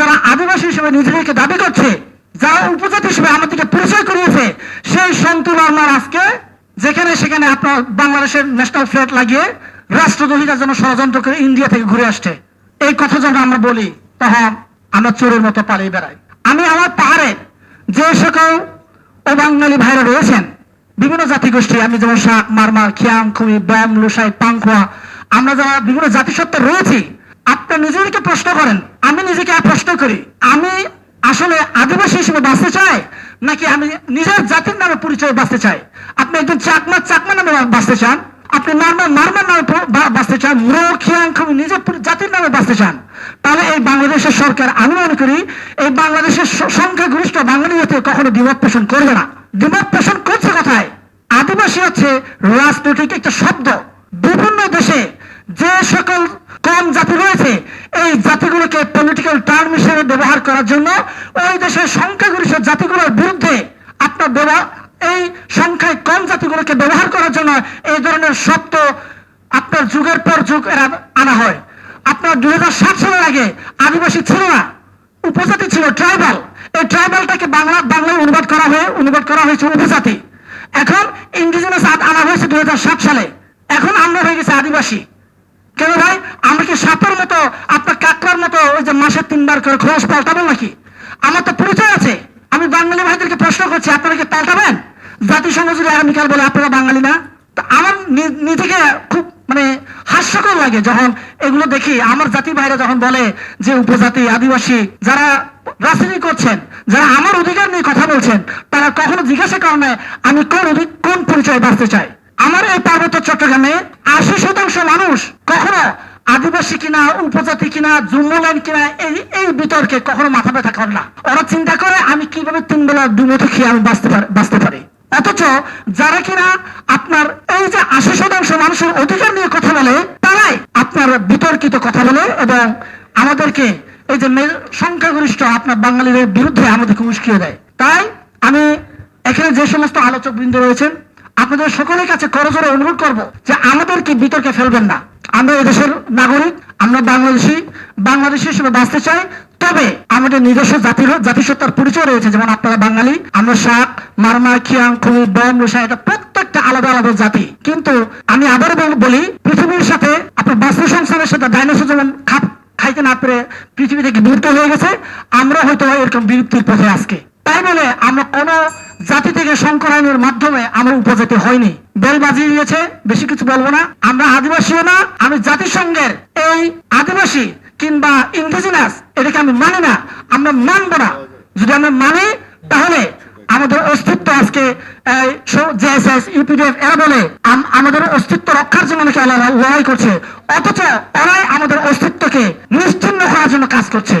যারা আদিবাসী হিসেবে নিজেদেরকে দাবি করছে, যারা উপজাতি হিসেবে আমাদেরকে পরিচয় করিয়েছে, সেই সন্তু মারমার আজকে। যেখানে সেখানে আপনার বাংলাদেশের ন্যাশনাল ফ্ল্যাগ লাগিয়ে রাষ্ট্রদ্রোহিতার জন্য ষড়যন্ত্র করে ইন্ডিয়া থেকে ঘুরে আসছে। এই কথা যখন আমরা বলি, তখন আমরা চোরের মতো পালিয়ে বেড়াই। আমি আমার পাহাড়ে যে সকল ও বাঙালি ভাইরা রয়েছেন, বিভিন্ন জাতিগোষ্ঠী, আমি যেমন শাক মারমার, খিয়াং, খুমি ব্যাম লুসাই, পাংখোয়া, আমরা যারা বিভিন্ন জাতিসত্তা রয়েছি, আপনার নিজেদেরকে প্রশ্ন করেন, আমি নিজেকে করি? আমি আসলে আদিবাসী হিসেবে বাঁচতে চাই, নাকি আমি নিজের জাতির নামে পরিচয় বাঁচতে চাই? আপনি একজন চাকমা চাকমা নামে বাঁচতে চান। আপনি মারমার মারমার নামে বাঁচতে চান। মুরো নিজের জাতির নামে বাঁচতে চান। তাহলে এই বাংলাদেশের সরকার, আমি মনে করি, এই বাংলাদেশের সংখ্যাগরিষ্ঠ বাঙালি জাতি কখনো দ্বিমত পোষণ করবে না। দ্বিমত পোষণ করছে কোথায়? আদিবাসী হচ্ছে রাজনৈতিক একটা শব্দ। বিভিন্ন দেশে যে সকল কম জাতি রয়েছে, এই জাতিগুলোকে পলিটিক্যাল টার্ম হিসেবে ব্যবহার করার জন্য ওই দেশের সংখ্যাগরিষ্ঠ জাতিগুলোর বিরুদ্ধে আপনার ব্যবহার এই সংখ্যায় কম জাতিগুলোকে ব্যবহার করার জন্য এই ধরনের শব্দ আপনার যুগের পর যুগ এরা আনা হয়। আপনার দুই সালের আগে আদিবাসী ছিল না, উপজাতি ছিল ট্রাইবাল এই ট্রাইবালটাকে বাংলা, বাংলায় অনুবাদ করা হয়ে, অনুবাদ করা হয়েছে উপজাতি। এখন ইন্ডিজিনাস আনা হয়েছে দুই সালে। এখন আমরা হয়ে গেছে আদিবাসী। কেন ভাই? আমরা কি সাপের মতো, আপনার কাকড়ার মতো ওই যে মাসে তিনবার করে খরচ পাল্টাবো নাকি? আমার তো পরিচয় আছে। আমি বাঙালি ভাইদেরকে প্রশ্ন করছি, আপনারা কি পাল্টাবেন? জাতিসংঘ যদি আগামীকাল বলে, আপনারা বাঙালি না? আমার নিজেকে খুব মানে হাস্যকর লাগে যখন এগুলো দেখি। আমার জাতি ভাইরা যখন বলে যে উপজাতি, আদিবাসী, যারা রাজনীতি করছেন, যারা আমার অধিকার নিয়ে কথা বলছেন, তারা কখনো জিজ্ঞাসা করেন আমি কোন অধিক কোন পরিচয় বাঁচতে চাই? আমার এই পার্বত্য চট্টগ্রামে আশি শতাংশ মানুষ আদিবাসী কিনা, উপজাতি কিনা জুম্মল্যান্ড কিনা, এই এই বিতর্কে কখনো মাথা ব্যথা করে না। ওরা চিন্তা করে আমি কীভাবে তিন বেলা দুমুঠো খেয়ে আমি বাঁচতে পারি বাঁচতে পারি। অথচ যারা কিনা আপনার এই যে আশি শতাংশ মানুষের অধিকার নিয়ে কথা বলে, তারাই আপনার বিতর্কিত কথা বলে এবং আমাদেরকে এই যে সংখ্যাগরিষ্ঠ আপনার বাঙালিদের বিরুদ্ধে আমাদেরকে উস্কিয়ে দেয়। তাই আমি এখানে যে সমস্ত আলোচক বৃন্দ রয়েছেন, আপনাদের সকলের কাছে করজোরে অনুরোধ করব যে আমাদেরকে বিতর্কে ফেলবেন না। আমরা এদেশের নাগরিক, আমরা বাংলাদেশি বাংলাদেশি হিসেবে বাঁচতে চাই, তবে আমাদের নিজস্ব জাতির জাতিসত্তার পরিচয় রয়েছে। যেমন আপনারা বাঙালি, আমরা শাক মারমা খিয়াং খুমি বম রসা এটা প্রত্যেকটা আলাদা আলাদা জাতি। কিন্তু আমি আবার বল- বলি, পৃথিবীর সাথে আপনার বাস্তু সংসারের সাথে ডাইনোসর যেমন খাপ খাইতে না পেরে পৃথিবী থেকে বিলুপ্ত হয়ে গেছে আমরা হয়তো এরকম বিলুপ্তির পথে আজকে। তাই বলে আমরা কোন জাতি থেকে সংকরায়নের মাধ্যমে আমরা উপজাতি হয়নি বেল বাজিয়ে দিয়েছে, বেশি কিছু বলব না। আমরা আদিবাসীও না, আমি জাতিসংঘের এই আদিবাসী কিংবা ইন্ডিজিনাস এটাকে আমি মানি না, আমরা মানবো না। যদি আমরা মানি, তাহলে আমাদের অস্তিত্ব আজকে জেএসএস এরা বলে আমাদের অস্তিত্ব রক্ষার জন্য নাকি ওরা লড়াই করছে। অথচ ওরাই আমাদের অস্তিত্বকে নিশ্চিন্ন করার জন্য কাজ করছে।